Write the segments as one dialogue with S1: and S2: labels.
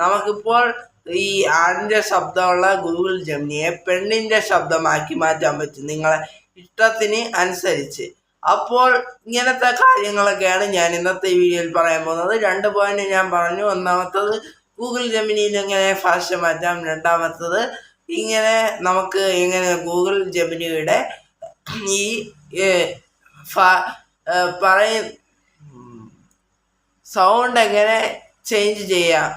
S1: നമുക്കിപ്പോൾ ഈ ആണിന്റെ ശബ്ദമുള്ള ഗൂഗിൾ ജമിനിയെ പെണ്ണിന്റെ ശബ്ദമാക്കി മാറ്റാൻ പറ്റും. നിങ്ങളെ ഇഷ്ടത്തിന് അനുസരിച്ച്. അപ്പോൾ ഇങ്ങനത്തെ കാര്യങ്ങളൊക്കെയാണ് ഞാൻ ഇന്നത്തെ വീഡിയോയിൽ പറയാൻ പോകുന്നത്. രണ്ട് പോയിന്റ് ഞാൻ പറഞ്ഞു. ഒന്നാമത്തത് ഗൂഗിൾ ജമിനിയിൽ എങ്ങനെ ഭാഷ മാറ്റാം. രണ്ടാമത്തത് ഇങ്ങനെ നമുക്ക് ഇങ്ങനെ ഗൂഗിൾ ജമിനിയുടെ ഈ പറയ സൗണ്ട് എങ്ങനെ ചേഞ്ച് ചെയ്യാം?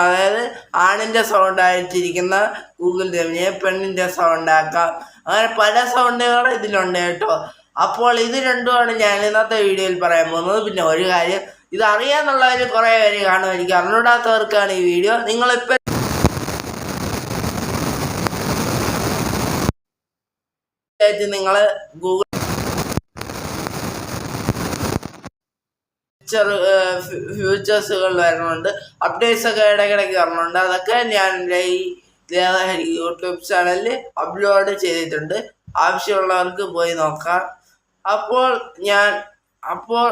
S1: അതായത് ആണിന്റെ സൗണ്ട് ആയിട്ടിരിക്കുന്ന ഗൂഗിൾ ദേവിനെ പെണ്ണിന്റെ സൗണ്ട് ആക്കാം. അങ്ങനെ പല സൗണ്ടുകൾ ഇതിലുണ്ട് കേട്ടോ. അപ്പോൾ ഇത് രണ്ടുമാണ് ഞാൻ ഇന്നത്തെ വീഡിയോയിൽ പറയാൻ പോകുന്നത്. പിന്നെ ഒരു കാര്യം ഇത് അറിയാന്നുള്ളവർ കുറേ പേര് കാണുമായിരിക്കും അറിഞ്ഞൂടാത്തവർക്കാണ് ഈ വീഡിയോ. നിങ്ങളിപ്പോൾ നിങ്ങൾ ഗൂഗിൾ ചെറു ഫ്യൂച്ചേഴ്സുകൾ വരുന്നുണ്ട്. അപ്ഡേറ്റ്സ് ഒക്കെ ഇടയ്ക്കിടയ്ക്ക് വരുന്നുണ്ട് അതൊക്കെ ഞാൻ എന്റെ ഈ ദേവഹരി യൂട്യൂബ് ചാനലിൽ അപ്ലോഡ് ചെയ്തിട്ടുണ്ട്. ആവശ്യമുള്ളവർക്ക് പോയി നോക്കാം. അപ്പോൾ ഞാൻ അപ്പോൾ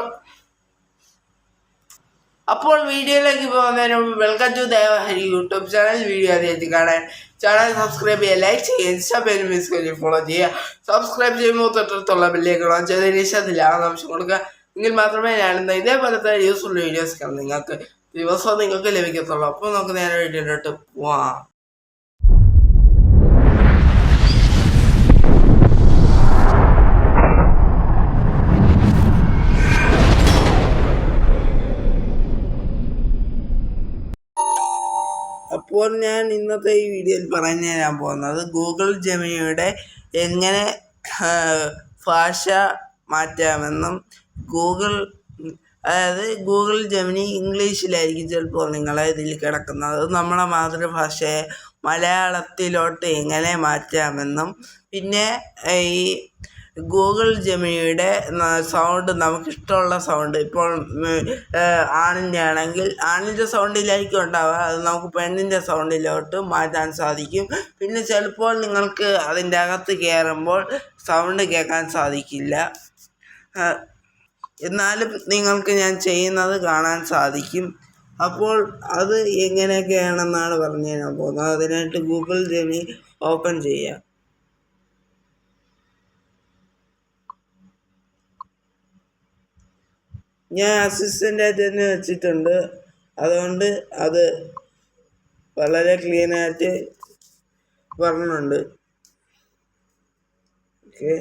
S1: അപ്പോൾ വീഡിയോയിലേക്ക് പോകുന്നതിന് മുമ്പ് welcome to Devahari YouTube channel. Video അതിൽ കാണാൻ ചാനൽ സബ്സ്ക്രൈബ് ചെയ്യുക ലൈക്ക് ചെയ്യുക ഇൻസ്റ്റാ പേര് മിസ് കഴിഞ്ഞ് ഫോളോ ചെയ്യുക. സബ്സ്ക്രൈബ് ചെയ്യുമ്പോൾ തൊട്ടടുത്തുള്ള ബില്ലേക്ക് ചെയ്തതിന് ശേഷം ആ നിമിഷം കൊടുക്കുക. എങ്കിൽ മാത്രമേ ഞാനിന്ന് ഇതേപോലത്തെ യൂസ്ഫുൾ വീഡിയോസ് നിങ്ങൾക്ക് ദിവസവും നിങ്ങൾക്ക് ലഭിക്കത്തുള്ളൂ. അപ്പോൾ നമുക്ക് നേരെ വീഡിയോയിലോട്ട് പോവാം. അപ്പോൾ ഞാൻ ഇന്നത്തെ ഈ വീഡിയോയിൽ പറഞ്ഞു തരാൻ പോകുന്നത് ഗൂഗിൾ ജമിയുടെ എങ്ങനെ ഭാഷ മാറ്റാമെന്നും ഗൂഗിൾ അതായത് ഗൂഗിൾ ജെമിനി ഇംഗ്ലീഷിലായിരിക്കും ചിലപ്പോൾ നിങ്ങളെ ഇതിൽ കിടക്കുന്നത്. നമ്മുടെ മാതൃഭാഷയെ മലയാളത്തിലോട്ട് എങ്ങനെ മാറ്റാമെന്നും പിന്നെ ഈ ഗൂഗിൾ ജെമിനിയുടെ സൗണ്ട് നമുക്കിഷ്ടമുള്ള സൗണ്ട് ഇപ്പോൾ ആണിന്റെ ആണെങ്കിൽ ആണിന്റെ സൗണ്ടിലായിരിക്കും ഉണ്ടാവുക. അത് നമുക്ക് പെണ്ണിന്റെ സൗണ്ടിലോട്ട് മാറ്റാൻ സാധിക്കും. പിന്നെ ചിലപ്പോൾ നിങ്ങൾക്ക് അതിന്റെ അകത്ത് കയറുമ്പോൾ സൗണ്ട് കേൾക്കാൻ സാധിക്കില്ല. എന്നാലും നിങ്ങൾക്ക് ഞാൻ ചെയ്യുന്നത് കാണാൻ സാധിക്കും. അപ്പോൾ അത് എങ്ങനെയൊക്കെയാണെന്നാണ് പറഞ്ഞു തരാൻ പോകുന്നത്. അതിനായിട്ട് ഗൂഗിൾ ജെമി ഓപ്പൺ ചെയ്യാം. ഞാൻ അസിസ്റ്റന്റായിട്ട് തന്നെ വെച്ചിട്ടുണ്ട്. അതുകൊണ്ട് അത് വളരെ ക്ലീൻ ആയിട്ട് പറഞ്ഞുണ്ട് ഓക്കെ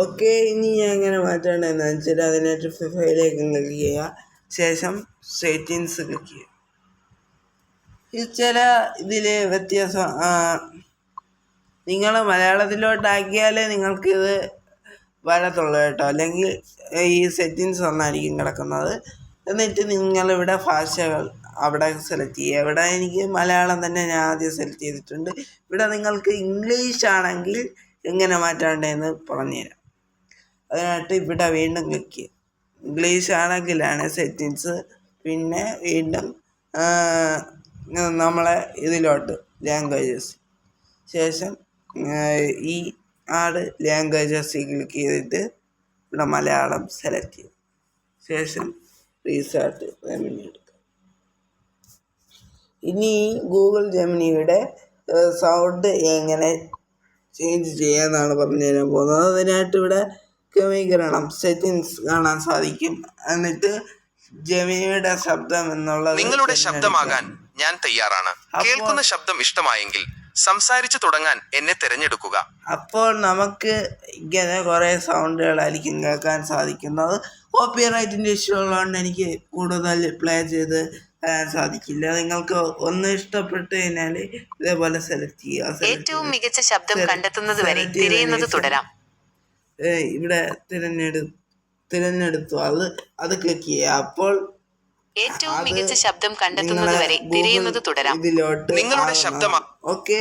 S1: ഓക്കെ ഇനി ഞാൻ എങ്ങനെ മാറ്റേണ്ടതെന്ന് വെച്ചാൽ അതിനായിട്ട് ഫിഫയിലേക്ക് ക്ലിക്ക് ചെയ്യുക. ശേഷം സെറ്റിങ്സ് ക്ലിക്ക് ചെയ്യുക. ചില ഇതിൽ വ്യത്യാസം നിങ്ങൾ മലയാളത്തിലോട്ടാക്കിയാലേ നിങ്ങൾക്കിത് വരത്തുള്ളൂ കേട്ടോ. അല്ലെങ്കിൽ ഈ സെറ്റിങ്സ് ഒന്നായിരിക്കും കിടക്കുന്നത്. എന്നിട്ട് നിങ്ങളിവിടെ ഭാഷകൾ അവിടെ സെലക്ട് ചെയ്യുക. ഇവിടെ എനിക്ക് മലയാളം തന്നെ ഞാൻ ആദ്യം സെലക്ട് ചെയ്തിട്ടുണ്ട്. ഇവിടെ നിങ്ങൾക്ക് ഇംഗ്ലീഷ് ആണെങ്കിൽ എങ്ങനെ മാറ്റേണ്ടതെന്ന് പറഞ്ഞുതരാം. അതിനായിട്ട് ഇവിടെ വീണ്ടും ക്ലിക്ക് ഇംഗ്ലീഷ് ആണെങ്കിലാണ് സെറ്റിങ്സ് പിന്നെ വീണ്ടും നമ്മളെ ഇതിലോട്ട് ലാംഗ്വേജസ് ശേഷം ഈ ആട് ലാംഗ്വേജസ് ക്ലിക്ക് ചെയ്തിട്ട് ഇവിടെ മലയാളം സെലക്ട് ചെയ്യും. ശേഷം റീസാർട്ട് ജമിനി എടുക്കുക ഇനി ഗൂഗിൾ ജെമിനിയുടെ സൗണ്ട് എങ്ങനെ ചേഞ്ച് ചെയ്യാന്നാണ് പറഞ്ഞു തരാൻ പോകുന്നത്. അതിനായിട്ട് ഇവിടെ ക്രമീകരണം സെറ്റിങ്സ് കാണാൻ സാധിക്കും. എന്നിട്ട് ജെമിനിയുടെ ശബ്ദം എന്നുള്ളത്
S2: നിങ്ങളുടെ. ശബ്ദമാകാൻ ഞാൻ തയ്യാറാണ്. കേൾക്കുന്ന ശബ്ദം ഇഷ്ടമായെങ്കിൽ സംസാരിച്ചു തുടങ്ങാൻ എന്നെ തിരഞ്ഞെടുക്കുക.
S1: അപ്പോൾ നമുക്ക് ഇങ്ങനെ കുറേ സൗണ്ടുകളായിരിക്കും കേൾക്കാൻ സാധിക്കുന്നത്. കോപ്പി റൈറ്റിന്റെ ഇഷ്യൂ ഉള്ളതുകൊണ്ട് എനിക്ക് കൂടുതൽ പ്ലേ ചെയ്ത് തരാൻ സാധിക്കില്ല. നിങ്ങൾക്ക് ഒന്ന് ഇഷ്ടപ്പെട്ട് കഴിഞ്ഞാൽ ഇതേപോലെ സെലക്ട് ചെയ്യുക.
S3: ഏറ്റവും മികച്ച ശബ്ദം കണ്ടെത്തുന്നത് വരെ തിരയുന്നത് തുടരാം.
S1: ഇവിടെ തിരഞ്ഞെടു തിരഞ്ഞെടുത്തു. അത് അത് ക്ലിക്ക് ചെയ്യുക. അപ്പോൾ
S3: ഏറ്റവും മികച്ച ശബ്ദം കണ്ടെത്തുന്നത് വരെ തിരയുന്നത് തുടരാം.
S1: ഇതിലോട്ട്
S2: നിങ്ങളുടെ ശബ്ദമാ-
S1: ഓക്കെ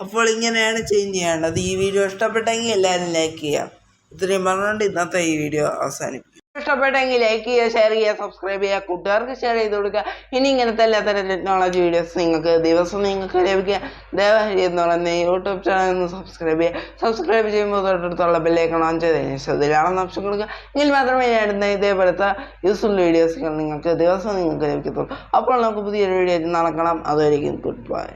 S1: അപ്പോൾ ഇങ്ങനെയാണ് ചേഞ്ച് ചെയ്യേണ്ടത്. ഈ വീഡിയോ ഇഷ്ടപ്പെട്ടെങ്കിൽ എല്ലാവരും ലൈക്ക് ചെയ്യാം ഇത്രയും പറഞ്ഞുകൊണ്ട് ഇന്നത്തെ ഈ വീഡിയോ അവസാനിപ്പിക്കും ഇഷ്ടപ്പെട്ടെങ്കിൽ ലൈക്ക് ചെയ്യുക ഷെയർ ചെയ്യുക സബ്സ്ക്രൈബ് ചെയ്യുക കൂട്ടുകാർക്ക് ഷെയർ ചെയ്ത് കൊടുക്കുക. ഇനി ഇങ്ങനത്തെ എല്ലാത്തരം ടെക്നോളജി വീഡിയോസ് നിങ്ങൾക്ക് ദിവസം നിങ്ങൾക്ക് ലഭിക്കുക. ദയവായി എന്ന് പറയുന്ന യൂട്യൂബ് ചാനൽ ഒന്ന് സബ്സ്ക്രൈബ് ചെയ്യുക. സബ്സ്ക്രൈബ് ചെയ്യുമ്പോൾ തൊട്ടടുത്തുള്ള ബെല്ലൈക്കൺ ഓൺ ചെയ്തതിന് ശേഷം അതിലാണെന്ന് കൊടുക്കുക. എങ്കിൽ മാത്രമേ ഞാൻ ഇടുന്ന ഇതേപോലത്തെ യൂസ്ഫുൾ വീഡിയോസുകൾ നിങ്ങൾക്ക് ദിവസം നിങ്ങൾക്ക് ലഭിക്കത്തുള്ളൂ. അപ്പോൾ നമുക്ക് പുതിയൊരു വീഡിയോ നടക്കണം അതായിരിക്കും ഗുഡ് ബൈ